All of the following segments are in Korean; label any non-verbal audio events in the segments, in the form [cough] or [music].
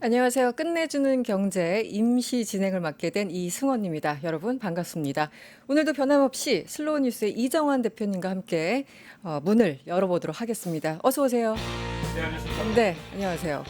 안녕하세요. 끝내주는 경제 임시 진행을 맡게 된 이승원입니다. 여러분 반갑습니다. 오늘도 변함없이 슬로우 뉴스의 이정환 대표님과 함께 어, 문을 열어보도록 하겠습니다. 어서 오세요. 네, 안녕하십니까. 네, 안녕하세요.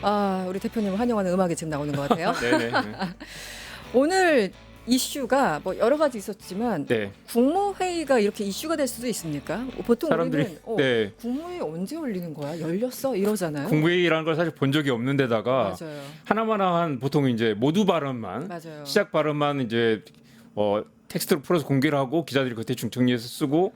아, 우리 대표님 환영하는 음악이 지금 나오는 것 같아요. 네네. [laughs] [laughs] 오늘 이슈가 뭐 여러 가지 있었지만 네. 국무회의가 이렇게 이슈가 될 수도 있습니까? 보통 사람들이 우리는 어, 네. 국무회의 언제 열리는 거야? 열렸어? 이러잖아요. 공부회의라는 걸 사실 본 적이 없는데다가 맞아요. 하나만 한 보통 이제 모두 발언만 맞아요. 시작 발언만 이제 어 텍스트로 풀어서 공개를 하고 기자들이 그 대충 정리해서 쓰고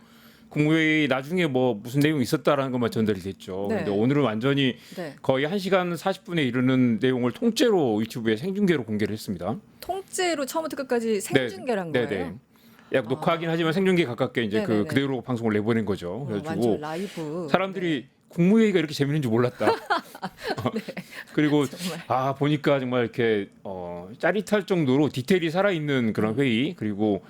국무회의 나중에 뭐 무슨 내용이 있었다라는 것만 전달이 됐죠. 네. 근데 오늘은 완전히 네. 거의 1시간 40분에 이르는 내용을 통째로 유튜브에 생중계로 공개를 했습니다. 통째로 처음부터 끝까지 생중계란 거예요. 네 네. 약 아. 녹화하긴 하지만 생중계 가깝게 이제 그 네네네. 그대로 방송을 내보낸 거죠. 어, 그래가지고 완전 라이브. 사람들이 국무회의가 이렇게 재밌는 줄 몰랐다. [laughs] 어, 그리고 네. [laughs] 정말. 아 보니까 정말 이렇게 어, 짜릿할 정도로 디테일이 살아있는 그런 회의 그리고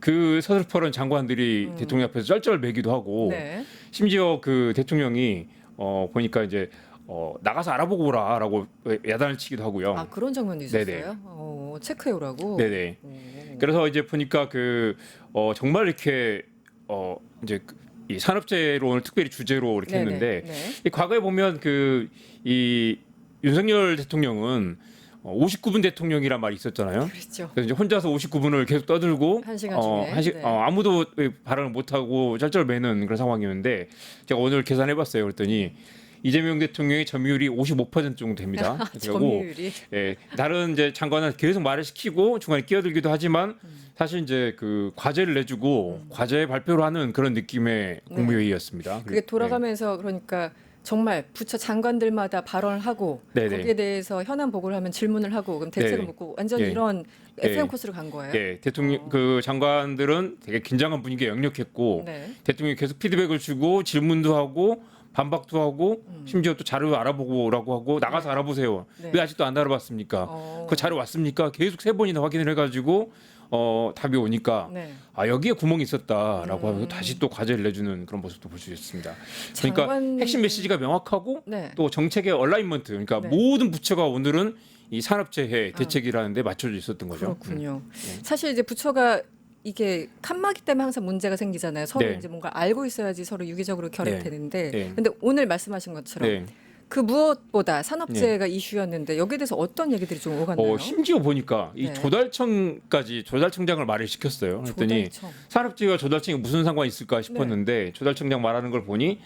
그 서슬퍼런 장관들이 음. 대통령 앞에서 쩔쩔 매기도 하고 네. 심지어 그 대통령이 어, 보니까 이제 어, 나가서 알아보고 오라라고 야단을 치기도 하고요. 아 그런 장면도 있었어요. 네네. 어, 체크해 오라고. 네네. 오. 그래서 이제 보니까 그 어, 정말 이렇게 어, 이제 그- 이 산업재해로 오늘 특별히 주제로 이렇게 네네. 했는데 네. 이 과거에 보면 그 이 윤석열 대통령은 어, 59분 대통령이란 말이 있었잖아요. 그렇죠. 그래서 이제 혼자서 59분을 계속 떠들고 한 시간 어, 중에. 한 시, 네. 어, 아무도 발언을 못 하고 쩔쩔매는 그런 상황이었는데 제가 오늘 계산해봤어요. 그랬더니 이재명 대통령의 점유율이 55% 정도 됩니다. [laughs] 그리고 점유율이. 예, 다른 이제 장관은 계속 말을 시키고 중간에 끼어들기도 하지만 사실 이제 그 과제를 내주고 과제 발표를 하는 그런 느낌의 네. 국무회의였습니다. 그게 돌아가면서 그러니까 정말 부처 장관들마다 발언을 하고 네네. 거기에 대해서 현안 보고를 하면 질문을 하고 그럼 대책을 네네. 묻고 완전 예. 이런 예. FM 코스를 간 거예요. 예, 대통령 어. 그 장관들은 되게 긴장한 분위기가 역력했고 네. 대통령이 계속 피드백을 주고 질문도 하고 반박도 하고 음. 심지어 또 자료 알아보고 오라고 하고 나가서 네. 알아보세요. 네. 왜 아직도 안 알아봤습니까? 어. 그 자료 왔습니까? 계속 세 번이나 확인을 해가지고 어 답이 오니까 네. 아 여기에 구멍이 있었다라고 음. 하면서 다시 또 과제를 내주는 그런 모습도 볼 수 있습니다. 그러니까 장관- 핵심 메시지가 명확하고 네. 또 정책의 얼라인먼트 그러니까 네. 모든 부처가 오늘은 이 산업재해 아. 대책이라는데 맞춰져 있었던 거죠. 그렇군요. 네. 사실 이제 부처가 이게 칸막이 때문에 항상 문제가 생기잖아요. 서로 네. 이제 뭔가 알고 있어야지 서로 유기적으로 결합되는데. 네. 근데 오늘 말씀하신 것처럼 네. 그 무엇보다 산업재해가 이슈였는데 여기에 대해서 어떤 얘기들이 좀 오갔나요? 어, 심지어 보니까 이 네. 조달청까지 조달청장을 말을 시켰어요. 그랬더니 조달청. 산업재해와 조달청이 무슨 상관이 있을까 싶었는데 조달청장 말하는 걸 보니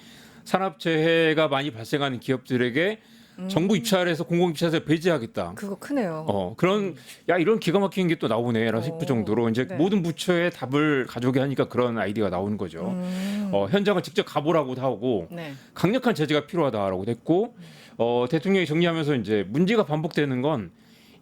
산업재해가 많이 발생하는 기업들에게 음. 정부 입찰에서 공공 입찰에서 배제하겠다. 그거 크네요. 어 그런 야 이런 기가 막힌 게 또 나오네라고 어, 싶을 정도로 이제 네. 모든 부처의 답을 가져오게 하니까 그런 아이디어가 나오는 거죠. 음. 어, 현장을 직접 가보라고도 하고 네. 강력한 제재가 필요하다라고 됐고 어, 대통령이 정리하면서 이제 문제가 반복되는 건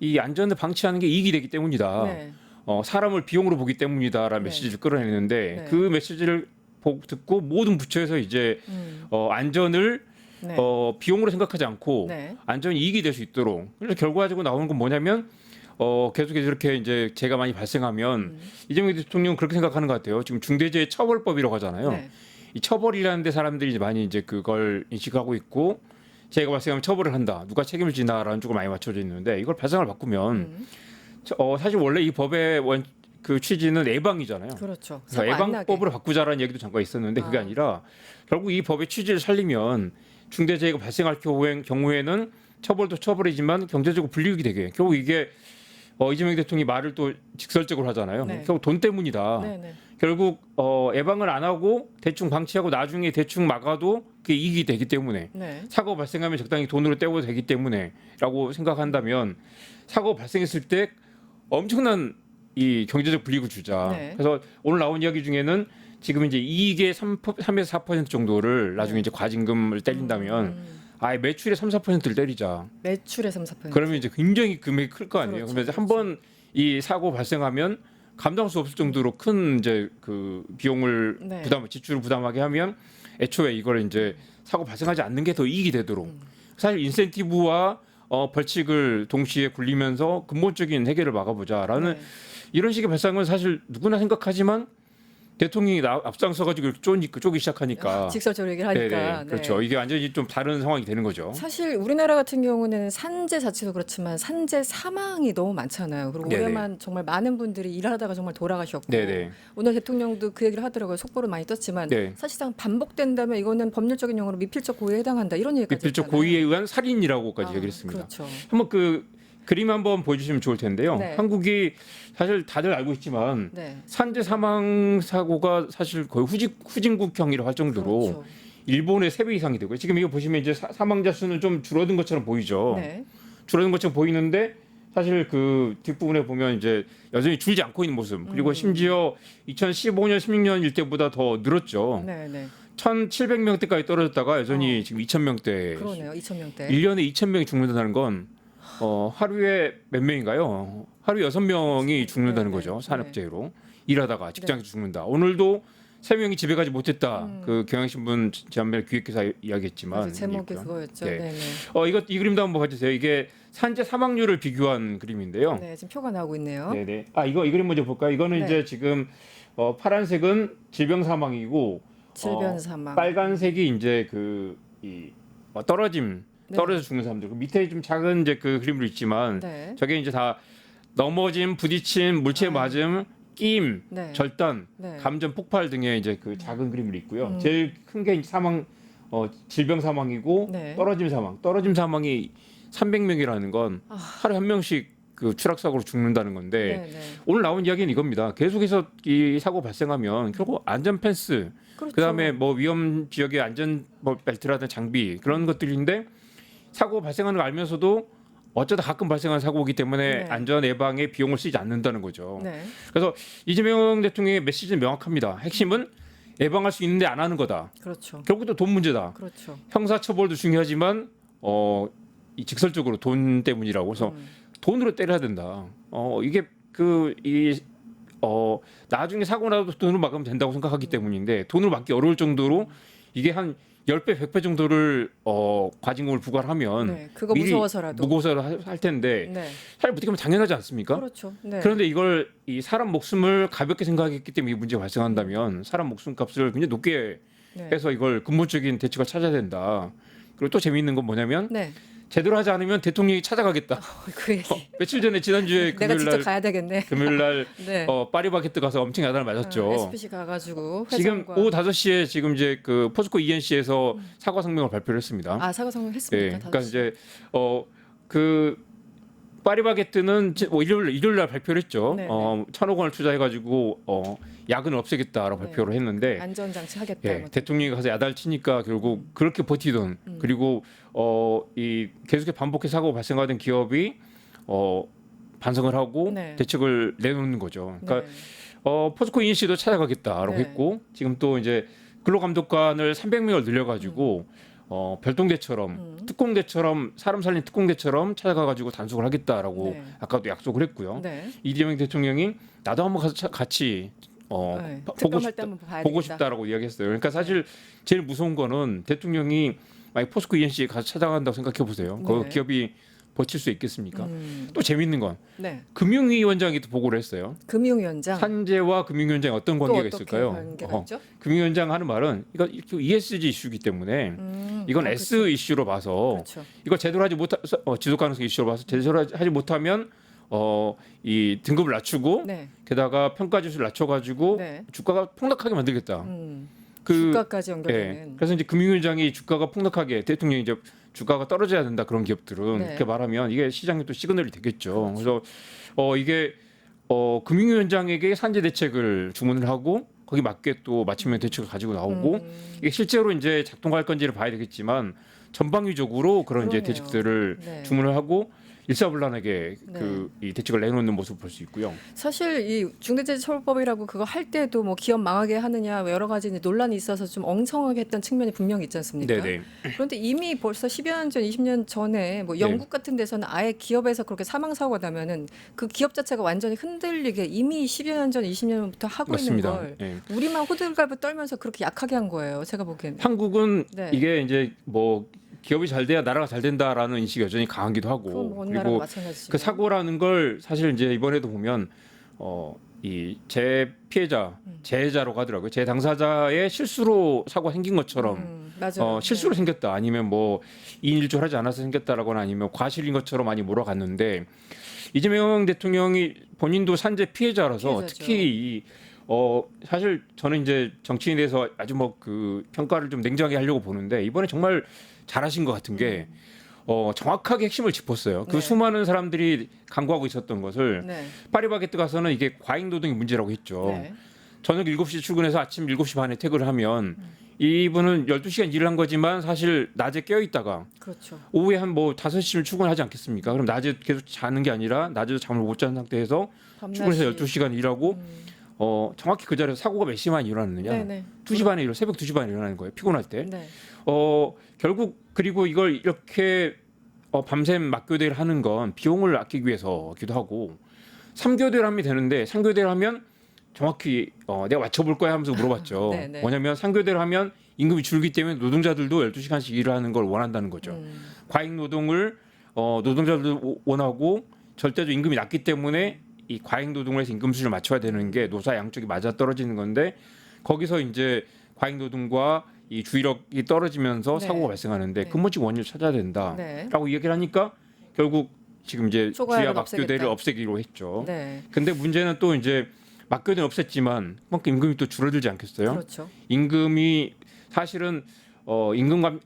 이 안전을 방치하는 게 이익이 되기 때문이다. 네. 어, 사람을 비용으로 보기 때문이다라는 네. 메시지를 끌어내는데 네. 그 메시지를 보, 듣고 모든 부처에서 이제 음. 어, 안전을 네. 어, 비용으로 생각하지 않고 네. 안전이 이익이 될 수 있도록 그래서 결과적으로 나오는 건 뭐냐면 어, 계속해서 이렇게 이제 재가 많이 발생하면 음. 이재명 대통령은 그렇게 생각하는 것 같아요. 지금 중대재해 처벌법이라고 하잖아요. 네. 이 처벌이라는 데 사람들이 이제 많이 이제 그걸 인식하고 있고 재해가 발생하면 처벌을 한다. 누가 책임을 지나라는 쪽을 많이 맞춰져 있는데 이걸 발상을 바꾸면 음. 저- 어, 사실 원래 이 법의 원, 그 취지는 예방이잖아요. 그렇죠. 그래서. 예방법으로 바꾸자라는 얘기도 잠깐 있었는데 그게 아. 아니라 결국 이 법의 취지를 살리면 중대재해가 발생할 경우엔, 경우에는 처벌도 처벌이지만 경제적으로 불이익이 되게 결국 이게 어, 이재명 대통령이 말을 또 직설적으로 하잖아요. 네. 결국 돈 때문이다. 네, 네. 결국 어, 예방을 안 하고 대충 방치하고 나중에 대충 막아도 그게 이익이 되기 때문에 네. 사고 가 발생하면 적당히 돈으로 떼고 되기 때문에라고 생각한다면 사고 가 발생했을 때 엄청난 이 경제적 불이익을 주자. 네. 그래서 오늘 나온 이야기 중에는 지금 이제 이익의 3, 3에서 4% 정도를 나중에 네. 이제 과징금을 때린다면 음. 아예 매출의 3, 4%를 때리자. 매출의 3, 4%. 그러면 이제 굉장히 금액이 클 거 아니에요. 그렇죠, 그러면 그렇죠. 한번 이 사고 발생하면 감당할 수 없을 정도로 큰 이제 그 비용을 네. 부담 지출을 부담하게 하면 애초에 이걸 이제 사고 발생하지 않는 게 더 이익이 되도록 음. 사실 인센티브와 어, 벌칙을 동시에 굴리면서 근본적인 해결을 막아보자라는 네. 이런 식의 발상은 사실 누구나 생각하지만 대통령이 나- 앞장서가지고 쪼니 쪼기 시작하니까 직설적으로 얘기를 네네 하니까. 네. 그렇죠. 이게 완전히 좀 다른 상황이 되는 거죠. 사실 우리나라 같은 경우는 산재 자체도 그렇지만 산재 사망이 너무 많잖아요. 그리고 네네. 올해만 정말 많은 분들이 일하다가 정말 돌아가셨고 네네. 오늘 대통령도 그 얘기를 하더라고요. 속보를 많이 떴지만 네. 사실상 반복된다면 이거는 법률적인 용어로 미필적 고의에 해당한다 이런 얘기까지 미필적 했잖아요. 고의에 의한 살인이라고까지 아, 얘기를 했습니다. 그렇죠. 한번 그 그림 한번 보여주시면 좋을 텐데요. 네. 한국이 사실 다들 알고 있지만 네. 산재 사망 사고가 사실 거의 후진 후진국형이라 할 정도로 그렇죠. 일본의 세 배 이상이 되고요. 지금 이거 보시면 이제 사, 망자 수는 좀 줄어든 것처럼 보이죠. 네. 줄어든 것처럼 보이는데 사실 그 뒷부분에 보면 이제 여전히 줄지 않고 있는 모습. 그리고 음. 심지어 2015년 16년 일 때보다 더 늘었죠. 네, 네. 1,700명대까지 떨어졌다가 여전히 어. 지금 2,000명대. 그러네요. 2천 명대. 1년에 2,000명이 죽는다는 건 어, 하루에 몇 명인가요? 하루에 6명이 죽는다는 네, 거죠. 네, 산업재해로. 일하다가 직장에서 죽는다. 오늘도 세 명이 집에 가지 못했다. 음. 그 경향신문 지난번에 기획기사 이야기했지만. 제목이 있고요. 그거였죠. 네. 네, 네. 어 이거 이 그림도 한번 봐주세요. 이게 산재 사망률을 비교한 그림인데요. 네, 지금 표가 나오고 있네요. 네네. 아 이거 이 그림 먼저 볼까요? 이거는 네. 이제 지금 어, 파란색은 질병 사망이고 질병 어, 사망. 빨간색이 이제 그 이 어, 떨어짐 네. 떨어져 죽는 사람들. 그 밑에 좀 작은 이제 그 그림도 있지만 네. 저게 이제 다 넘어짐, 부딪힘, 물체 아. 맞음, 끼임, 네. 절단, 네. 감전 폭발 등의 이제 그 작은 그림이 있고요. 음. 제일 큰 게 사망 어, 질병 사망이고 네. 떨어짐 사망. 떨어짐 사망이 300명이라는 건 아. 하루에 한 명씩 그 추락 사고로 죽는다는 건데 네, 네. 오늘 나온 이야기는 이겁니다. 계속해서 이 사고 발생하면 결국 안전 펜스, 그렇죠. 그다음에 뭐 위험 지역의 안전 뭐 벨트라든 장비 그런 것들인데 사고 발생하는 걸 알면서도 어쩌다 가끔 발생하는 사고이기 때문에 네. 안전 예방에 비용을 쓰지 않는다는 거죠. 네. 그래서 이재명 대통령의 메시지는 명확합니다. 핵심은 예방할 수 있는데 안 하는 거다. 그렇죠. 결국 또 돈 문제다. 그렇죠. 형사 처벌도 중요하지만 어, 이 직설적으로 돈 때문이라고 해서 음. 돈으로 때려야 된다. 어 이게 그 이 어 나중에 사고 나도 돈으로 막으면 된다고 생각하기 때문인데 돈으로 막기 어려울 정도로 이게 한 10배, 100배 정도를 어 과징금을 부과하면 네. 그거 무서워서라도. 무고서를 할- 할 텐데 네. 사실 어떻게 보면 당연하지 않습니까? 그렇죠. 네. 그런데 이걸 이 사람 목숨을 가볍게 생각했기 때문에 이 문제가 발생한다면 사람 목숨 값을 굉장히 높게 네. 해서 이걸 근본적인 대책을 찾아야 된다. 그리고 또 재미있는 건 뭐냐면 네. 제대로 하지 않으면 대통령이 찾아가겠다. 그 얘기. 어, 며칠 전에 지난주에 [laughs] 내가 금요일 직접 날 가야 되겠네. 금요일 날 [laughs] 네. 어, 파리바게뜨 가서 엄청 야단을 맞았죠. 어, SPC 가가지고 지금 회장과 오후 5시에 지금 이제 그 포스코 ENC에서 사과 성명을 발표를 했습니다. 아 사과 성명 예. 했습니까? 그러니까 시? 이제 어그 파리바게뜨는 지- 뭐 일요일 일요일 날 발표를 했죠. 네, 어, 천억 원을 투자해 가지고 어 야근을 없애겠다라고 네. 발표를 했는데 안전 장치 하겠다. 예, 뭐. 대통령이 가서 야단을 치니까 결국 그렇게 버티던 음. 그리고 어 이 계속해 반복해 사고 발생하던 기업이 어 반성을 하고 네. 대책을 내놓는 거죠. 그러니까 네. 어 포스코 인 씨도 찾아가겠다라고 네. 했고 지금 또 이제 근로감독관을 300명을 늘려가지고 어 별동대처럼 음. 특공대처럼 사람 살린 특공대처럼 찾아가가지고 단속을 하겠다라고 네. 아까도 약속을 했고요. 네. 이재명 대통령이 나도 한번 가서 차- 같이 어 네. 봐- 보고 특검할 때 싶다 한번 봐야 보고 되겠다. 싶다라고 이야기했어요. 그러니까 사실 제일 무서운 거는 대통령이 만약 포스코 ENC 에 가서 찾아간다고 생각해 보세요. 그 네. 기업이 버틸 수 있겠습니까? 음. 또 재밌는 건 네. 금융위원장이 또 보고를 했어요. 금융위원장 산재와 금융위원장이 어떤 또 관계가 있을까요? 관계가 어, 있죠? 금융위원장 하는 말은 이거 ESG 이슈이기 때문에 음. 이건 아, S 그렇죠. 이슈로 봐서 그렇죠. 이거 제대로 하지 못하 어, 지속 가능성 이슈로 봐서 제대로 하지- 하지 못하면 어 이 등급을 낮추고 네. 게다가 평가 지수를 낮춰 가지고 네. 주가가 폭락하게 만들겠다. 음. 그 주가까지 예. 연결되는. 그래서 이제 금융위원장이 주가가 폭락하게 대통령이 이제 주가가 떨어져야 된다 그런 기업들은 네. 이렇게 말하면 이게 시장에 또 시그널이 되겠죠. 그렇죠. 그래서어 이게 어 금융위원장에게 산재 대책을 주문을 하고 거기 맞게 또 맞춤형 대책을 가지고 나오고 음. 이게 실제로 이제 작동할 건지를 봐야 되겠지만 전방위적으로 그런 이제 그러네요. 대책들을 네. 주문을 하고 일사불란하게 네. 그이 대책을 내놓는 모습을 볼수 있고요. 사실 이 중대재해처벌법이라고 그거 할 때도 뭐 기업 망하게 하느냐 뭐 여러 가지 논란이 있어서 좀 엉성하게 했던 측면이 분명히 있지 않습니까? 네네. 그런데 이미 벌써 10여 년 전, 20년 전에 뭐 네. 영국 같은 데서는 아예 기업에서 그렇게 사망 사고가 나면은 그 기업 자체가 완전히 흔들리게 이미 10여 년 전, 20년 부터 하고 맞습니다. 있는 걸 예. 우리만 호들갑을 떨면서 그렇게 약하게 한 거예요. 제가 보기에는. 한국은 네. 이게 이제 뭐 기업이 잘 돼야 나라가 잘 된다라는 인식이 여전히 강하기도 하고 뭐 그리고. 그 사고라는 걸 사실 이제 이번에도 보면 어 이 제 피해자, 재해자라고 하더라고요. 제 당사자의 실수로 사고가 생긴 것처럼 음, 맞아요. 어, 실수로 생겼다 아니면 뭐 이인일조를 하지 않아서 생겼다라거나 아니면 과실인 것처럼 많이 몰아갔는데 이재명 대통령이 본인도 산재 피해자라서 피해자죠. 특히 이 어, 사실 저는 이제 정치인에 대해서 아주 뭐 그 평가를 좀 냉정하게 하려고 보는데 이번에 정말 잘하신 것 같은 게 어, 정확하게 핵심을 짚었어요. 그 네. 수많은 사람들이 강구하고 있었던 것을 네. 파리바게뜨 가서는 이게 과잉 노동이 문제라고 했죠. 네. 저녁 7시 출근해서 아침 7시 반에 퇴근을 하면 이분은 12시간 일을 한 거지만 사실 낮에 깨어 있다가 그렇죠. 오후에 한 뭐 5시쯤 출근하지 않겠습니까? 그럼 낮에 계속 자는 게 아니라 낮에도 잠을 못 자는 상태에서 출근해서 밤낮이- 12시간 일하고 음. 어, 정확히 그 자리에서 사고가 몇 시만 일어났느냐? 네네. 2시 반에 일어 새벽 2시 반에 일어나는 거예요. 피곤할 때. 네. 어, 결국 그리고 이걸 이렇게 어, 밤샘 맞교대를 하는 건 비용을 아끼기 위해서기도 하고 3교대를 하면 되는데 3교대를 하면 정확히 어, 내가 맞춰볼 거야 하면서 물어봤죠. [laughs] 네, 네. 뭐냐면 3교대를 하면 임금이 줄기 때문에 노동자들도 12시간씩 일을 하는 걸 원한다는 거죠. 음. 과잉 노동을 어, 노동자들도 오- 원하고 절대적 임금이 낮기 때문에 이 과잉 노동을 해서 임금 수준을 맞춰야 되는 게 노사 양쪽이 맞아 떨어지는 건데 거기서 이제 과잉 노동과 이 주의력이 떨어지면서 네. 사고가 발생하는데 네. 근본적 원인을 찾아야 된다라고 네. 얘기를 하니까 결국 지금 이제 주야 막교대를. 없애기로 했죠. 네. 근데 문제는 또 이제 막교대는 없앴지만 그만큼 임금이 또 줄어들지 않겠어요? 그렇죠. 임금이 사실은 어 임금 감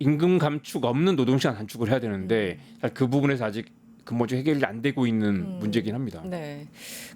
임금 감축 없는 노동 시간 단축을 해야 되는데 사실 그 부분에서 아직 근본적 해결이 안 되고 있는 음. 문제긴 합니다. 네.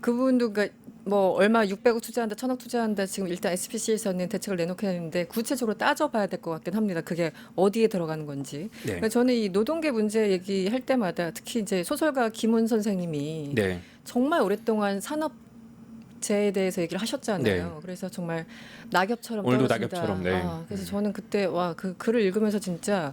그분도 그러니까 뭐 얼마 600억 투자한다, 1000억 투자한다. 지금 일단 SPC에서는 대책을 내놓긴 했는데 구체적으로 따져봐야 될 것 같긴 합니다. 그게 어디에 들어가는 건지. 네. 그러니까 저는 이 노동계 문제 얘기할 때마다 특히 이제 소설가 김훈 선생님이 네. 정말 오랫동안 산업재해에 대해서 얘기를 하셨잖아요. 네. 그래서 정말 낙엽처럼 오늘도 떨어진다. 낙엽처럼, 네. 아, 그래서 저는 그때 와 그 글을 읽으면서 진짜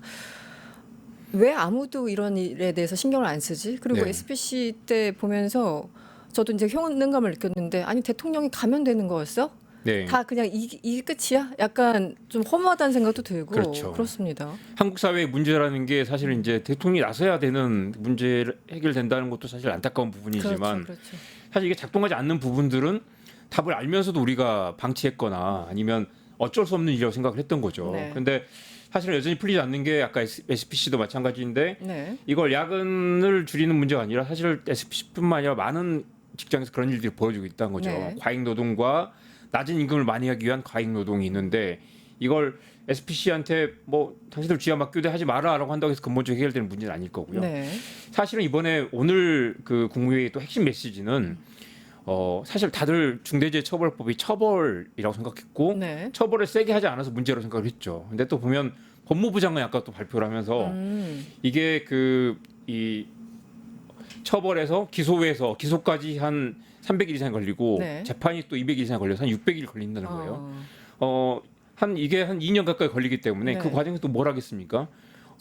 왜 아무도 이런 일에 대해서 신경을 안 쓰지? 그리고 네. SPC 때 보면서 저도 이제 효능감을 느꼈는데 아니 대통령이 가면 되는 거였어? 네. 다 그냥 이, 이 끝이야? 약간 좀 허무하다는 생각도 들고 그렇죠. 그렇습니다. 한국 사회의 문제라는 게 사실 이제 대통령이 나서야 되는 문제 해결된다는 것도 사실 안타까운 부분이지만 그렇죠, 그렇죠. 사실 이게 작동하지 않는 부분들은 답을 알면서도 우리가 방치했거나 아니면 어쩔 수 없는 일이라고 생각을 했던 거죠. 네. 근데 사실은 여전히 풀리지 않는 게 아까 SPC도 마찬가지인데 네. 이걸 야근을 줄이는 문제가 아니라 사실 SPC뿐만 아니라 많은 직장에서 그런 일들이 벌어지고 있다는 거죠. 네. 과잉 노동과 낮은 임금을 많이 하기 위한 과잉 노동이 있는데 이걸 SPC한테 뭐 당신들 쥐야 막교대 하지 마라라고 한다고 해서 근본적으로 해결되는 문제는 아닐 거고요. 네. 사실은 이번에 오늘 그 국무회의 또 핵심 메시지는 어 사실 다들 중대재해처벌법이 처벌이라고 생각했고 네. 처벌을 세게 하지 않아서 문제라고 생각을 했죠. 근데 또 보면 법무부 장관이 아까 또 발표를 하면서 음. 이게 그 이 처벌에서 기소에서 기소까지 한 300일 이상 걸리고 네. 재판이 또 200일 이상 걸려서 한 600일 걸린다는 거예요. 어. 어, 한 이게 한 2년 가까이 걸리기 때문에 네. 그 과정에서 또 뭘 하겠습니까?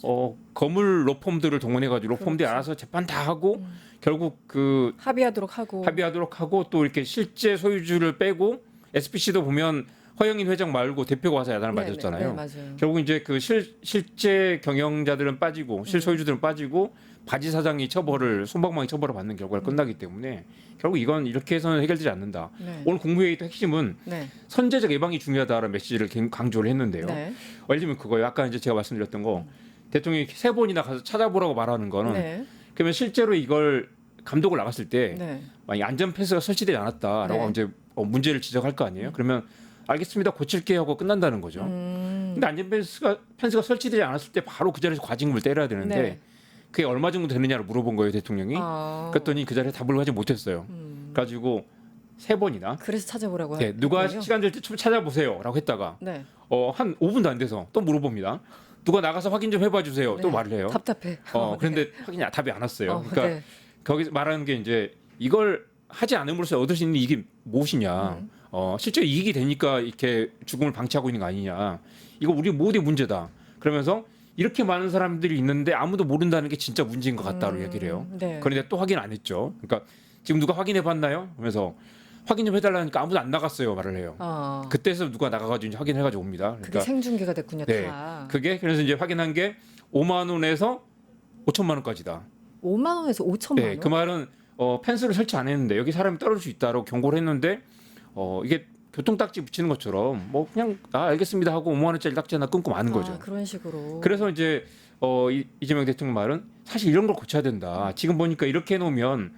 어, 거물 로펌들을 동원해 가지고 로펌들이 그렇죠. 알아서 재판 다 하고 음. 결국 그 합의하도록 하고 합의하도록 하고 또 이렇게 실제 소유주를 빼고 SPC도 보면 허영인 회장 말고 대표가 와서 야단을 네, 맞았잖아요. 네, 맞아요. 결국 이제 그 실, 실제 경영자들은 빠지고 실소유주들은 빠지고 바지 사장이 처벌을 손방망이 처벌을 받는 결과가 끝나기 때문에 결국 이건 이렇게 해서는 해결되지 않는다. 네. 오늘 국무회의 또 핵심은 네. 선제적 예방이 중요하다라는 메시지를 갱- 강조를 했는데요. 네. 예를 들면 그거예요. 아까 이제 제가 말씀드렸던 거 대통령이 세 번이나 가서 찾아보라고 말하는 거는 네. 그러면 실제로 이걸 감독을 나갔을 때 네. 만약 안전 펜스가 설치되지 않았다라고 네. 이제 어, 문제를 지적할 거 아니에요. 그러면 알겠습니다. 고칠게 하고 끝난다는 거죠. 음. 근데 안전 펜스가 펜스가 설치되지 않았을 때 바로 그 자리에서 과징금을 때려야 되는데 네. 그게 얼마 정도 되느냐를 물어본 거예요 대통령이. 아. 그랬더니 그 자리에 답을 하지 못했어요. 음. 가지고 세 번이나 그래서 찾아보라고 네, 누가 했군요. 시간 될 때 좀 찾아보세요라고 했다가 네. 어, 한 5분도 안 돼서 또 물어봅니다. 누가 나가서 확인 좀 해봐 주세요. 또 네. 말을 해요. 답답해. 어, [laughs] 그런데 확인이 답이 안 왔어요. 어, 그러니까 네. 거기서 말하는 게 이제 이걸 하지 않음으로써 얻을 수 있는 이게 무엇이냐. 음. 어, 실제 이익이 되니까 이렇게 죽음을 방치하고 있는 거 아니냐. 이거 우리 모두의 문제다. 그러면서 이렇게 많은 사람들이 있는데 아무도 모른다는 게 진짜 문제인 것 같다고 음, 얘기를 해요. 네. 그런데 또 확인 안 했죠. 그러니까 지금 누가 확인해 봤나요? 그러면서 확인 좀 해달라니까 아무도 안 나갔어요. 말을 해요. 아, 그때서 누가 나가가지고 이제 확인해가지고 옵니다. 그게 그러니까 생중계가 됐군요. 네. 다. 그게 그래서 이제 확인한 게 5만 원에서 5천만 원까지다. 5만 원에서 5천만 네, 원. 그 말은 어, 펜스를 설치 안 했는데 여기 사람이 떨어질 수 있다라고 경고를 했는데 어, 이게 교통 딱지 붙이는 것처럼 뭐 그냥 아 알겠습니다 하고 5만 원짜리 딱지 하나 끊고 마는 거죠. 아, 그런 식으로. 그래서 이제 어, 이- 이재명 대통령 말은 사실 이런 걸 고쳐야 된다. 지금 보니까 이렇게 해놓으면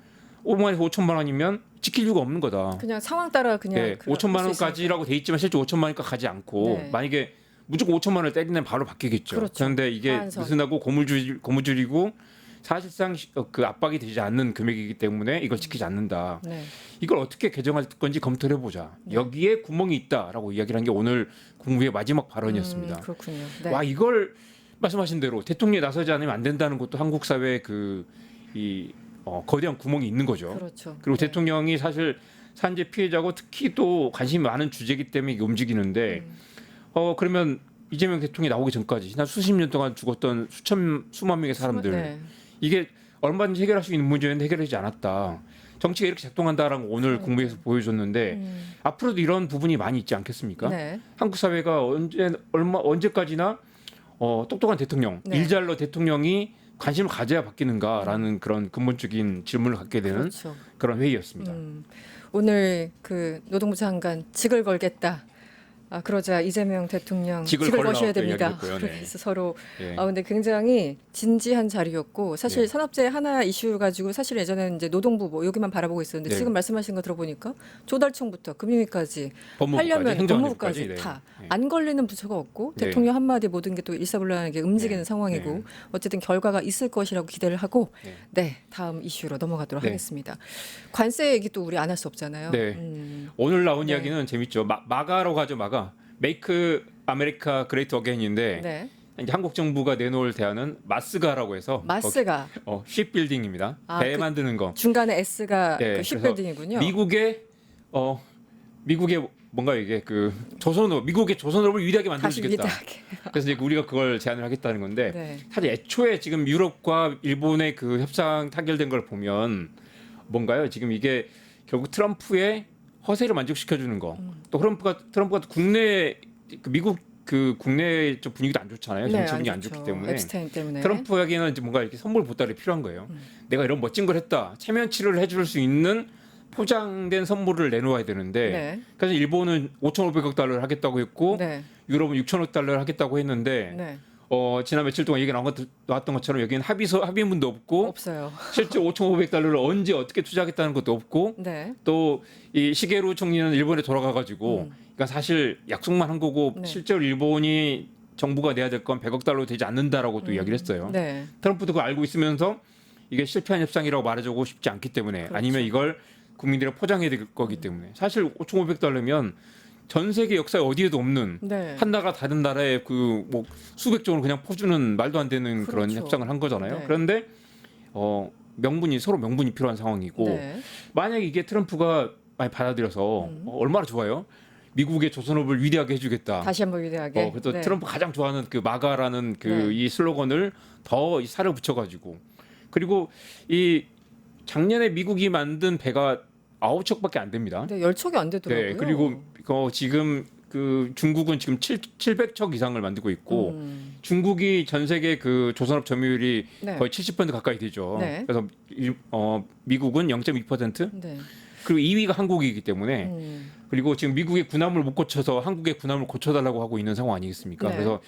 5만에서 5천만 원이면 지킬 이유가 없는 거다. 그냥 상황 따라 그냥 네, 그럴 5천만 수 있으니까. 원까지라고 돼 있지만 실제 5천만 원까지 가지 않고 네. 만약에 무조건 5천만 원을 때리면 바로 바뀌겠죠. 그렇죠. 그런데 이게 하한선. 느슨하고 고무줄 고무줄이고 사실상 시- 어, 그 압박이 되지 않는 금액이기 때문에 이걸 지키지 않는다. 네. 이걸 어떻게 개정할 건지 검토를 해보자. 여기에 구멍이 있다라고 이야기를 한 게 오늘 국무의 마지막 발언이었습니다. 음, 그렇군요. 네. 와 이걸 말씀하신 대로 대통령이 나서지 않으면 안 된다는 것도 한국 사회의 그이 어, 거대한 구멍이 있는 거죠. 그렇죠. 그리고 네. 대통령이 사실 산재 피해자고 특히 또 관심이 많은 주제이기 때문에 이게 움직이는데 음. 어 그러면 이재명 대통령이 나오기 전까지 지난 수십 년 동안 죽었던 수천 수만 명의 사람들 네. 이게 얼마든지 해결할 수 있는 문제였는데 해결하지 않았다. 정치가 이렇게 작동한다라는 걸 오늘 국무에서 보여줬는데 음. 앞으로도 이런 부분이 많이 있지 않겠습니까? 네. 한국 사회가 언제 얼마 언제까지나 어, 똑똑한 대통령, 네. 일잘러 대통령이 관심을 가져야 바뀌는가라는 그런 근본적인 질문을 갖게 되는 그렇죠. 그런 회의였습니다. 음, 오늘 그 노동부 장관 직을 걸겠다. 아 그러자 이재명 대통령 직을 직을, 거셔야 또 됩니다. 네. 그래서 서로 예. 아 근데 굉장히 진지한 자리였고 사실 네. 산업재해 하나 이슈 가지고 사실 예전에는 이제 노동부 뭐 여기만 바라보고 있었는데 네. 지금 말씀하신 거 들어보니까 조달청부터 금융위까지 법무부까지, 하려면 법무부까지 네. 다 네. 안 걸리는 부처가 없고 네. 대통령 한마디 모든 게 또 일사불란하게 움직이는 네. 상황이고 네. 어쨌든 결과가 있을 것이라고 기대를 하고 네. 네 다음 이슈로 넘어가도록 네. 하겠습니다. 관세 얘기 또 우리 안 할 수 없잖아요. 네. 음, 오늘 나온 네. 이야기는 재밌죠. 마, 마가라고 하죠, 마가. 메이크 아메리카 그레이트 어게인인데 네 이제 한국 정부가 내놓을 대안은 마스가라고 해서 마스가 거기- 어, 쉽빌딩입니다. 아, 배 그- 만드는 거. 중간에 S가 네, 그 쉽빌딩이군요. 미국의 어 미국의 뭔가 이게 그 조선업 미국의 조선업을 위대하게 다시 만들어주겠다. 위대하게. [laughs] 그래서 이제 우리가 그걸 제안을 하겠다는 건데 네. 사실 애초에 지금 유럽과 일본의 그 협상 타결된 걸 보면 뭔가요? 지금 이게 결국 트럼프의 허세를 만족시켜 주는 거. 음. 또 트럼프가 트럼프가 국내 그 미국 그 국내 좀 분위기도 안 좋잖아요. 정치 분위기 안 좋죠. 좋기 때문에 앱스타인 때문에. 트럼프에게는 이제 뭔가 이렇게 선물 보따리 필요한 거예요. 음. 내가 이런 멋진 걸 했다. 체면치를 해줄 수 있는 포장된 선물을 내놓아야 되는데 네. 그래서 일본은 5,500억 달러를 하겠다고 했고 네. 유럽은 6천억 달러를 하겠다고 했는데 네. 어, 지난 며칠 동안 얘기 나온 것, 나왔던 것처럼 여기는 합의서 합의문도 없고 없어요. [laughs] 실제 5,500달러를 언제 어떻게 투자하겠다는 것도 없고 네. 또 이 시게루 총리는 일본에 돌아가 가지고 그러니까 사실 약속만 한 거고 음. 네. 실제로 일본이 정부가 내야 될 건 100억 달러 되지 않는다라고 또 이야기를 했어요. 네. 트럼프도 그걸 알고 있으면서 이게 실패한 협상이라고 말해주고 싶지 않기 때문에 그렇죠. 아니면 이걸 국민들이 포장해야 될 거기 때문에 사실 5,500달러면 전 세계 역사에 어디에도 없는 네. 한 나라 다른 나라에 그 뭐 수백 종을 그냥 퍼주는 말도 안 되는 그런 그렇죠. 협상을 한 거잖아요. 네. 그런데 어 명분이 서로 명분이 필요한 상황이고 네. 만약 이게 트럼프가 많이 받아들여서 음. 어, 얼마나 좋아요. 미국의 조선업을 위대하게 해주겠다. 다시 한번 위대하게. 어, 그래서 네. 트럼프 가장 좋아하는 그 마가라는 그 네. 이 슬로건을 더 이 살을 붙여가지고 그리고 이 작년에 미국이 만든 배가 아홉 척밖에 안 됩니다. 네, 열 척이 안 되더라고요. 네, 그리고 어, 지금 그 중국은 지금 7, 700척 이상을 만들고 있고 음. 중국이 전 세계 그 조선업 점유율이 네. 거의 70% 가까이 되죠. 네. 그래서 일- 어, 미국은 0.2% 네. 그리고 2위가 한국이기 때문에 음. 그리고 지금 미국의 군함을 못 고쳐서 한국의 군함을 고쳐달라고 하고 있는 상황 아니겠습니까? 네. 그래서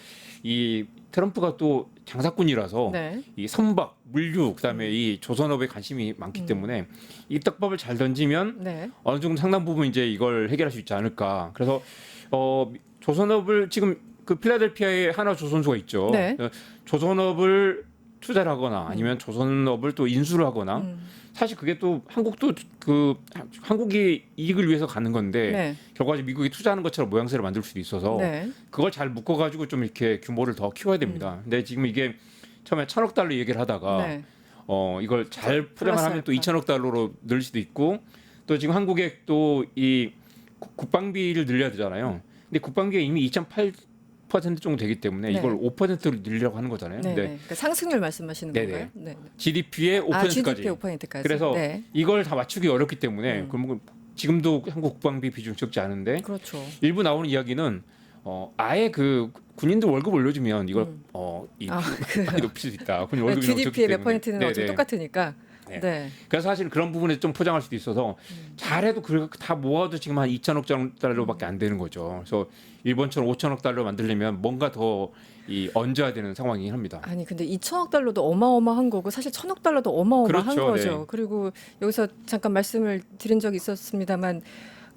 이 트럼프가 또 장사꾼이라서 네. 이 선박, 물류, 그다음에 이 조선업에 관심이 많기 음. 때문에 이 떡밥을 잘 던지면 네. 어느 정도 상당 부분 이제 이걸 해결할 수 있지 않을까. 그래서 어 조선업을 지금 그 필라델피아에 하나 조선소가 있죠. 네. 어, 조선업을 투자를 하거나 아니면 조선업을 또 인수를 하거나 음. 사실 그게 또 한국도 그 한국이 이익을 위해서 가는 건데 네. 결과적으로 미국이 투자하는 것처럼 모양새를 만들 수도 있어서 네. 그걸 잘 묶어가지고 좀 이렇게 규모를 더 키워야 됩니다. 근데 지금 이게 처음에 천억 달러 얘기를 하다가 음. 네. 어 이걸 잘 포장을 하면 또. 2천억 달러로 늘 수도 있고 또 지금 한국에 또 이 국방비를 늘려야 되잖아요. 근데 국방비가 이미 2.8% 정도 되기 때문에 네. 이걸 5%로 늘리려고 하는 거잖아요. 네. 네. 그러니까 상승률 말씀하시는 네네. 건가요? 네. GDP의 5%까지. 아, GDP 5%까지. 그래서 네. 이걸 다 맞추기 어렵기 때문에 음. 그러면 지금도 한국 국방비 비중 적지 않은데 그렇죠. 일부 나오는 이야기는 어 아예 그 군인들 월급 올려주면 이걸 음. 어 이 아, 그 [laughs] 많이 높일 수 있다. 군인 월급이 너무 적기 GDP의 몇. 퍼센트는 어차피. 똑같으니까 네. 네. 그래서 사실 그런 부분에 좀 포장할 수도 있어서 잘해도 그다 모아도 지금 한 2천억 달러밖에 안 되는 거죠. 그래서 일본처럼 5천억 달러 만들려면 뭔가 더 이 얹어야 되는 상황이긴 합니다. 아니 근데 2천억 달러도 어마어마한 거고 사실 천억 달러도 어마어마한 그렇죠, 거죠. 네. 그리고 여기서 잠깐 말씀을 드린 적이 있었습니다만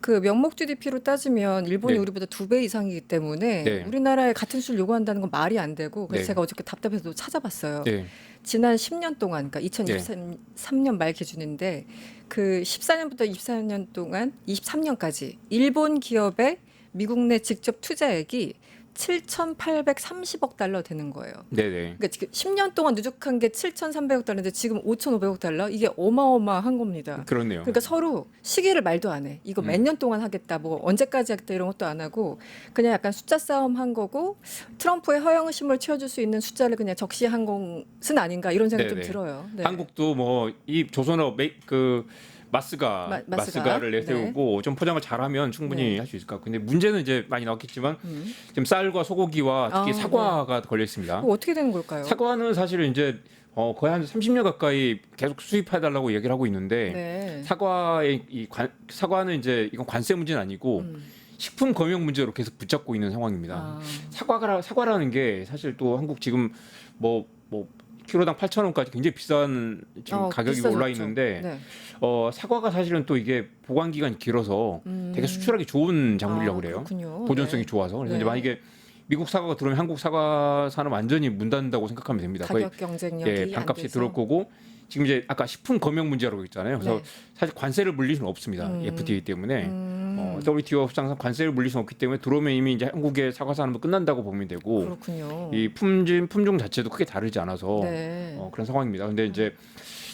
그 명목 GDP로 따지면 일본이 네. 우리보다 두 배 이상이기 때문에 네. 우리나라에 같은 수를 요구한다는 건 말이 안 되고 그래서 네. 제가 어저께 답답해서 찾아봤어요. 네. 지난 10년 동안 그러니까 2023년 말 기준인데 그 14년부터 24년 동안 23년까지 일본 기업의 미국 내 직접 투자액이 7,830억 달러 되는 거예요. 네네. 그러니까 지금 10년 동안 누적한 게 7,300억 달러인데 지금 5,500억 달러 이게 어마어마한 겁니다. 그렇네요. 그러니까 서로 시기를 말도 안 해. 이거 몇 음. 년 동안 하겠다, 뭐 언제까지 하겠다 이런 것도 안 하고 그냥 약간 숫자 싸움 한 거고 트럼프의 허영심을 채워줄 수 있는 숫자를 그냥 적시한 것은 아닌가 이런 생각이 좀 네네. 들어요. 네. 한국도 뭐 이 조선업 메, 그 마스가 마- 마스가. 마 스가 를 내세우고 좀 포장을 잘하면 충분히 네. 할수 있을 것 같고 근데 문제는 이제 많이 나왔겠지만 음. 지금 쌀과 소고기와 특히 아, 사과가 걸려 있습니다. 어떻게 되는 걸까요? 사과는 사실은 이제 어, 거의 한 30년 가까이 계속 수입해달라고 얘기를 하고 있는데 네. 사과의 이 관, 사과는 이제 이건 관세 문제는 아니고 음. 식품 검역 문제로 계속 붙잡고 있는 상황입니다. 아, 사과가 사과라는 게 사실 또 한국 지금 뭐뭐 키로당 8천 원까지 굉장히 비싼 지금 어, 가격이 비싸졌죠. 올라 있는데 네. 어, 사과가 사실은 또 이게 보관 기간이 길어서 음. 되게 수출하기 좋은 작물이라고 아, 그래요. 그렇군요. 보존성이 네. 좋아서 그래서 네. 이제 만약에 미국 사과가 들어오면 한국 사과 산업 완전히 문 닫는다고 생각하면 됩니다. 거의 가격 경쟁력이 예, 안 반값이. 들을 거고 지금 이제 아까 식품 검역 문제라고 했잖아요. 그래서 네. 사실 관세를 물릴 수는 없습니다. 음. FTA 때문에. 음, 어, WTO 협상상 관세를 물릴 수는 없기 때문에 들어오면 이미 이제 한국의 사과 산업은 끝난다고 보면 되고 그렇군요. 이 품질 품종 자체도 크게 다르지 않아서 네. 어, 그런 상황입니다. 근데 이제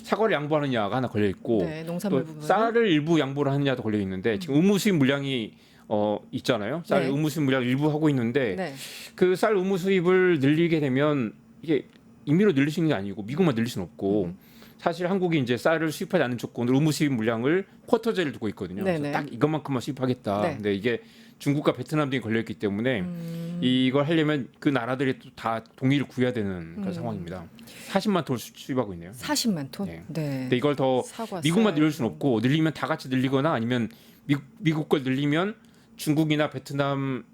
사과를 양보하느냐가 하나 걸려 있고 네, 농산물 또 부분. 쌀을 일부 양보를 하느냐도 걸려 있는데 지금 의무 수입 물량이 어 있잖아요. 쌀 네. 의무 수입 물량 일부 하고 있는데 네. 그쌀 의무 수입을 늘리게 되면 이게 임의로 늘릴 수 있는 게 아니고 미국만 늘릴 수는 없고 음. 사실 한국이 이제 쌀을 수입하지 않는 조건으로 의무 수입 물량을 쿼터제를 두고 있거든요. 그래서. 딱 이것만큼만 수입하겠다. 네. 근데 이게 중국과 베트남 등이 걸려 있기 때문에 음, 이걸 하려면 그 나라들이 또 다 동의를 구해야 되는 그런 음. 상황입니다. 40만 톤을 수- 수입하고 있네요. 40만 톤. 네. 네. 근데 이걸 더 사과 미국만 쌀. 늘릴 수는 없고 늘리면 다 같이 늘리거나 아니면 미, 미국 걸 늘리면 중국이나 베트남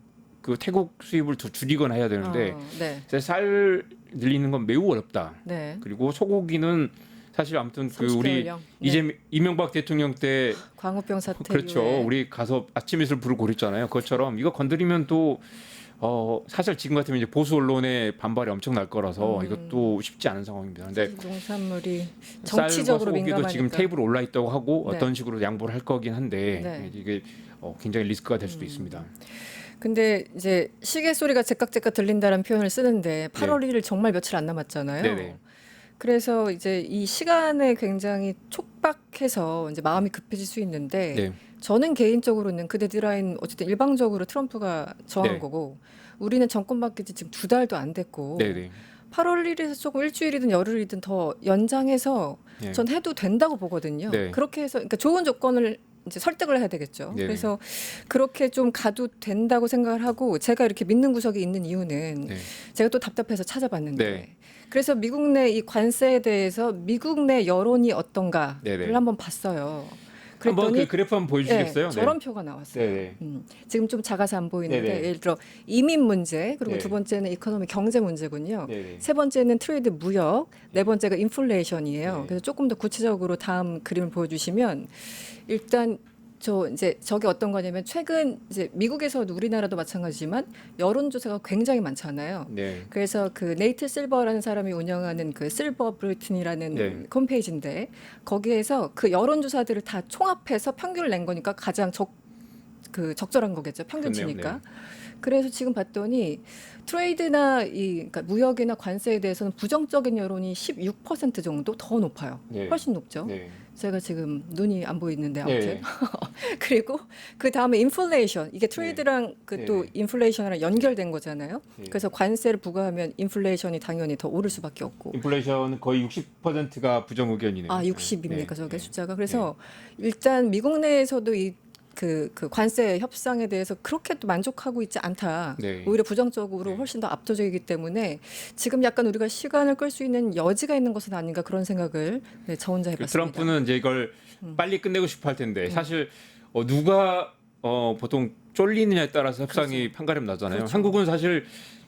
그 태국 수입을 더 줄이거나 해야 되는데 어, 네. 쌀 늘리는 건 매우 어렵다. 네. 그리고 소고기는 사실 아무튼 그 우리 30개월령. 네. 이재 이명박 대통령 때 광우병 사태 그렇죠. 이후에. 우리 가서 아침 이슬 부르고 그랬잖아요. 그것처럼 이거 건드리면 또 어, 사실 지금 같으면 이제 보수 언론의 반발이 엄청 날 거라서 음. 이것도 쉽지 않은 상황입니다. 근데 농산물이 쌀과 정치적으로 소고기도 민감하니까. 지금 테이블 올라 있다고 하고 네. 어떤 식으로 양보를 할 거긴 한데 네. 이게 어, 굉장히 리스크가 될 음. 수도 있습니다. 근데 이제 시계 소리가 제깍제깍 들린다는 표현을 쓰는데 8월 1일 정말 며칠 안 남았잖아요. 네. 네네. 그래서 이제 이 시간에 굉장히 촉박해서 이제 마음이 급해질 수 있는데 네. 저는 개인적으로는 그 데드라인 어쨌든 일방적으로 트럼프가 정한 네. 거고 우리는 정권 바뀐 지 지금 두 달도 안 됐고 네 네. 8월 1일에서 조금 일주일이든 열흘이든 더 연장해서 네. 전 해도 된다고 보거든요. 네. 그렇게 해서 그러니까 좋은 조건을 이제 설득을 해야 되겠죠. 네네. 그래서 그렇게 좀 가도 된다고 생각을 하고 제가 이렇게 믿는 구석이 있는 이유는 네. 제가 또 답답해서 찾아봤는데 네. 그래서 미국 내 이 관세에 대해서 미국 내 여론이 어떤가를 네네. 한번 봤어요. 한번 그 그래프 한번 보여주시겠어요? 네, 저런 표가 나왔어요. 네네. 음, 지금 좀 작아서 안 보이는데 네네. 예를 들어 이민 문제 그리고 네. 두 번째는 이코노미 경제 문제군요. 네네. 세 번째는 트레이드 무역, 네 번째가 인플레이션이에요. 네. 그래서 조금 더 구체적으로 다음 그림을 보여주시면 일단 저 이제 저게 어떤 거냐면 최근 이제 미국에서도 우리나라도 마찬가지지만 여론조사가 굉장히 많잖아요. 네. 그래서 그 네이트 실버라는 사람이 운영하는 그 실버 브리튼이라는 네. 홈페이지인데 거기에서 그 여론조사들을 다 총합해서 평균을 낸 거니까 가장 적 그 적절한 거겠죠 그렇네요. 평균치니까. 그래서 지금 봤더니 트레이드나 이 그러니까 무역이나 관세에 대해서는 부정적인 여론이 16% 정도 더 높아요. 네. 훨씬 높죠. 네. 제가 지금 눈이 안 보이는데 아무튼 네. [laughs] 그리고 그 다음에 인플레이션 이게 트레이드랑 그또 네. 인플레이션이랑 연결된 거잖아요. 네. 그래서 관세를 부과하면 인플레이션이 당연히 더 오를 수밖에 없고. 인플레이션은 거의 60%가 부정 의견이네요. 아 60입니까 네. 저게 네. 숫자가 그래서 일단 미국 내에서도 이 그, 그 관세 협상에 대해서 그렇게 또 만족하고 있지 않다. 네. 오히려 부정적으로 네. 훨씬 더 압도적이기 때문에 지금 약간 우리가 시간을 끌 수 있는 여지가 있는 것은 아닌가 그런 생각을 네, 저 혼자 그 해봤습니다. 트럼프는 이제 이걸 음. 빨리 끝내고 싶어 할 텐데 사실 어, 누가 어, 보통 쫄리느냐에 따라서 협상이 판가름 나잖아요. 그렇죠. 한국은 사실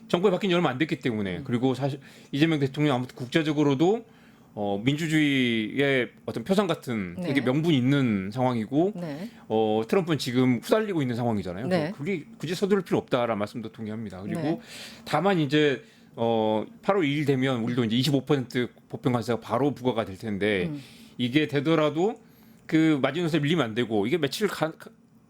정권이 바뀐 지 얼마 안 됐기 때문에 그리고 사실 이재명 대통령 아무튼 국제적으로도 어, 민주주의의 어떤 표상 같은 네. 되게 명분이 있는 상황이고 네. 어, 트럼프는 지금 후달리고 있는 상황이잖아요. 네. 그리 굳이 서두를 필요 없다라는 말씀도 동의합니다. 그리고 네. 다만 이제 어, 8월 2일 되면 우리도 이제 25% 보편 관세가 바로 부과가 될 텐데 음. 이게 되더라도 그 마지노선에 밀리면 안 되고 이게 며칠 가,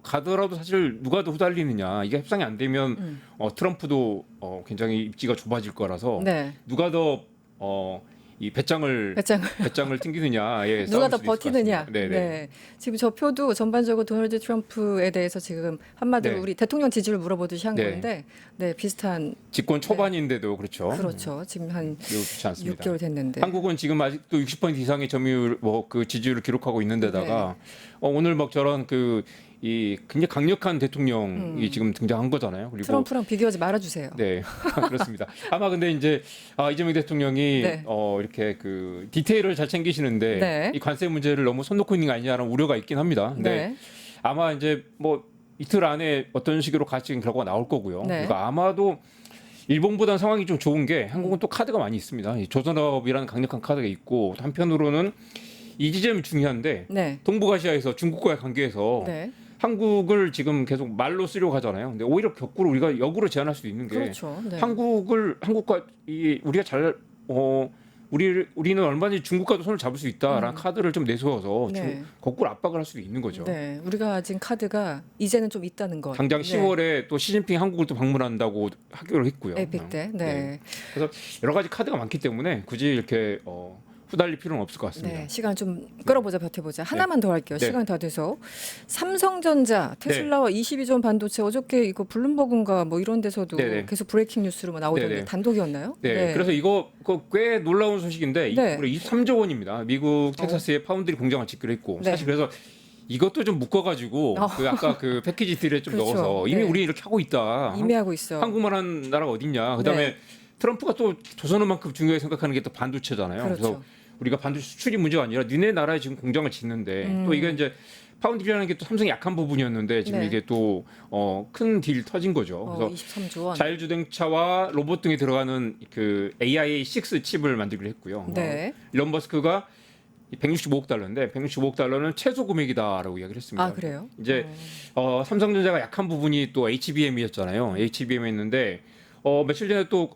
가더라도 사실 누가 더 후달리느냐 이게 협상이 안 되면 음. 어, 트럼프도 어, 굉장히 입지가 좁아질 거라서 네. 누가 더 어, 이 배짱을 배짱을 배짱을 튕기느냐에 [laughs] 누가 싸울 더 버티느냐. 네네. 네. 지금 저 표도 전반적으로 도널드 트럼프에 대해서 지금 한마디로 네. 우리 대통령 지지를 물어보듯이 한 네. 건데, 네 비슷한 집권 초반인데도 그렇죠. 그렇죠. 지금 한 매우 좋지 않습니다. 6개월 됐는데. 한국은 지금 아직도 60% 이상의 점유율 뭐 그 지지율을 기록하고 있는데다가 어, 오늘 막 저런 그 이 굉장히 강력한 대통령이 음. 지금 등장한 거잖아요. 그리고 트럼프랑 비교하지 말아주세요. 네 [laughs] 그렇습니다. 아마 근데 이제 아, 이재명 대통령이 네. 어, 이렇게 그 디테일을 잘 챙기시는데 네. 이 관세 문제를 너무 손 놓고 있는 게 아니냐라는 우려가 있긴 합니다. 근데 네. 아마 이제 뭐 이틀 안에 어떤 식으로 가치는 결과가 나올 거고요. 네. 그러니까 아마도 일본보다는 상황이 좀 좋은 게 한국은 또 카드가 많이 있습니다. 이 조선업이라는 강력한 카드가 있고 또 한편으로는 이 지점이 중요한데 네. 동북아시아에서 중국과의 관계에서 네. 한국을 지금 계속 말로 쓰려고 하잖아요. 근데 오히려 거꾸로 우리가 역으로 제안할 수도 있는 게 그렇죠. 네. 한국을 한국과 이 우리가 잘 어. 우리 우리는 얼마든지 중국과도 손을 잡을 수 있다라는 음. 카드를 좀 내세워서 네. 중- 거꾸로 압박을 할 수도 있는 거죠. 네. 우리가 가진 카드가 이제는 좀 있다는 것. 당장 네. 10월에 또 시진핑 한국을 또 방문한다고 하기로 했고요. 에픽 때. 네. 그래서 여러 가지 카드가 많기 때문에 굳이 이렇게 어, 후달릴 필요는 없을 것 같습니다. 네, 시간 좀 끌어보자 버텨보자. 하나만 더 할게요. 네. 시간 다 돼서 삼성전자, 테슬라와 22조 원 반도체 어저께 이거 블룸버그인가 뭐 이런 데서도 네 네. 계속 브레이킹 뉴스로 뭐 나오던데 네 네. 단독이었나요? 네, 그래서 이거 그꽤 놀라운 소식인데 이- 네. 무려 23조 원입니다. 미국 텍사스에 파운드리 공장을 짓기로 했고 네. 사실 그래서 이것도 좀 묶어가지고 어. 그 아까 그 [laughs] 패키지 딜에 좀 그렇죠. 넣어서 이미 네. 우리 이렇게 하고 있다. 이미 하고 있어. 한국만 한 나라가 어딨냐. 그다음에 네. 트럼프가 또 조선업만큼 중요하게 생각하는 게 또 반도체잖아요. 그렇죠. 우리가 반도체 수출이 문제가 아니라 니네 나라에 지금 공장을 짓는데 음. 또 이게 이제 파운드리라는 게 또 삼성이 약한 부분이었는데 지금 네. 이게 또 어, 큰 딜 터진 거죠. 어, 그래서 23조 원. 자율주행차와 로봇 등에 들어가는 그 AI6 칩을 만들기로 했고요. 네. 어, 일론 머스크가 165억 달러인데 165억 달러는 최소 금액이다라고 이야기를 했습니다. 아 그래요? 이제 어. 어, 삼성전자가 약한 부분이 또 HBM이었잖아요. HBM이었는데 어, 며칠 전에 또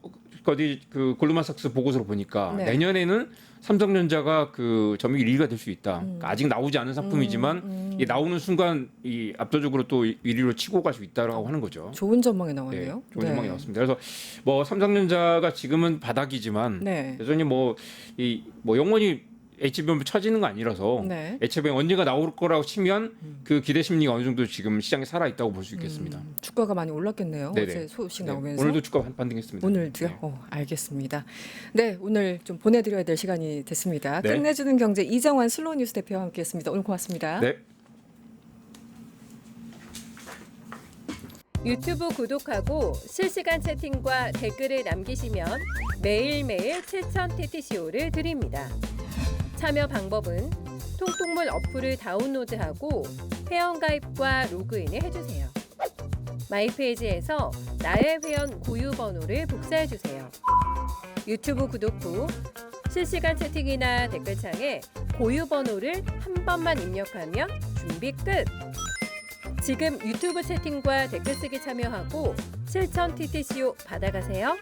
어디 그 골드만삭스 보고서를 보니까 네. 내년에는 삼성전자가 그 점유율 1위가 될 수 있다. 그러니까 아직 나오지 않은 상품이지만 음, 음. 이 나오는 순간 이 압도적으로 또 1위로 치고 갈 수 있다라고 하는 거죠. 좋은 전망이 네, 나왔네요. 좋은 전망이 나왔습니다. 그래서 뭐 삼성전자가 지금은 바닥이지만 네. 여전히 뭐 이 뭐 영원히 HBM 쳐지는 거 아니라서 네. HBM 언제가 나올 거라고 치면 그 기대 심리가 어느 정도 지금 시장에 살아 있다고 볼 수 있겠습니다. 음, 주가가 많이 올랐겠네요. 네네. 어제 소식 네, 나오면서. 오늘도 주가 반- 반등했습니다. 오늘도요? 네. 어, 알겠습니다. 네, 오늘 좀 보내드려야 될 시간이 됐습니다. 네. 끝내주는 경제 이정환 슬로우 뉴스 대표와 함께했습니다. 오늘 고맙습니다. 네. 유튜브 구독하고 실시간 채팅과 댓글을 남기시면 매일매일 7천 TTCO를 드립니다. 참여 방법은 통통물 어플을 다운로드하고 회원가입과 로그인을 해주세요. 마이페이지에서 나의 회원 고유 번호를 복사해주세요. 유튜브 구독 후 실시간 채팅이나 댓글창에 고유 번호를 한 번만 입력하면 준비 끝! 지금 유튜브 채팅과 댓글 쓰기 참여하고 실천 TTCO 받아가세요.